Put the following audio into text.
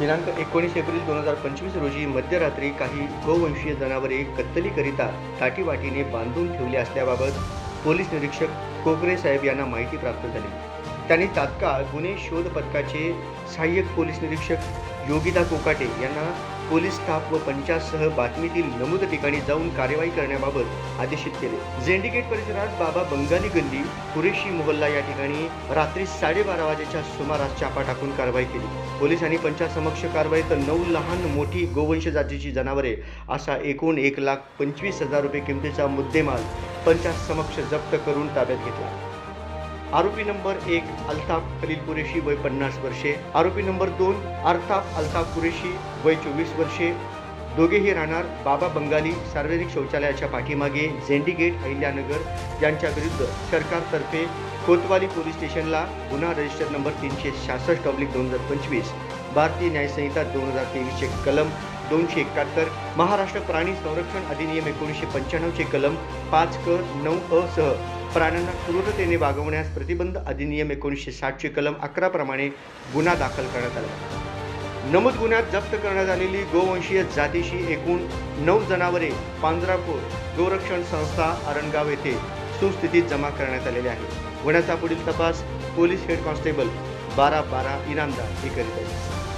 दिनांक एकोणीस एप्रिल दोन हजार पंचवीस रोजी मध्यरात्री काही गोवंशीय जनावरे कत्तलीकरिता ताटीवाटीने बांधून ठेवली असल्याबाबत पोलीस निरीक्षक कोकरे साहेब यांना माहिती प्राप्त झाली. त्यांनी तात्काळ गुन्हे शोध पथकाचे सहाय्यक पोलीस निरीक्षक योगिता कोकाटे यांना पोलीस स्टाफ व पंचासह बातमीतील नमूद ठिकाणी जाऊन कार्यवाही करण्याबाबत आदेशित केले. झेंडिगेट परिसरात बाबा बंगाली गल्ली कुरेशी मोहल्ला या ठिकाणी रात्री साडेबारा वाजेच्या सुमारास चापा टाकून कारवाई केली. पोलिसांनी पंचासमक्ष तर नऊ लहान मोठी गोवंश जातीची जनावरे असा एकूण एक लाख पंचवीस हजार रुपये किमतीचा मुद्देमाल पंचासमक्ष जप्त करून ताब्यात घेतला. आरोपी नंबर एक अल्ताफ खलील कुरेशी वय पन्नास वर्षे. आरोपी नंबर दोन अर्थाफ अल्ताफ कुरेशी वय चोवीस वर्षे. दोघेही राहणार बाबा बंगाली सार्वजनिक शौचालयाच्या पाठीमागे झेंडी गेट अहिल्यानगर यांच्या विरुद्ध सरकारतर्फे कोतवाली पोलीस स्टेशनला गुन्हा रजिस्टर नंबर तीनशे सहासष्ट ऑब्लिक दोन हजार पंचवीस भारतीय न्यायसंहिता दोन हजार तेवीसचे कलम दोनशे एकाहत्तर महाराष्ट्र प्राणी संरक्षण अधिनियम एकोणीसशे पंच्याण्णवचे कलम पाच क नऊ अ सह प्राण्यांना क्रूरतेने वागवण्यास प्रतिबंध अधिनियम एकोणीसशे साठशे कलम अकरा प्रमाणे गुन्हा दाखल करण्यात आला. नमूद गुन्ह्यात जप्त करण्यात आलेली गोवंशीय जातीशी एकूण नऊ जनावरे पांजरापूर गोरक्षण संस्था अरणगाव येथे सुस्थितीत जमा करण्यात आलेले आहे. गुन्ह्याचा पुढील तपास पोलीस हेड कॉन्स्टेबल बारा बारा इनामदार हे करीत आहेत.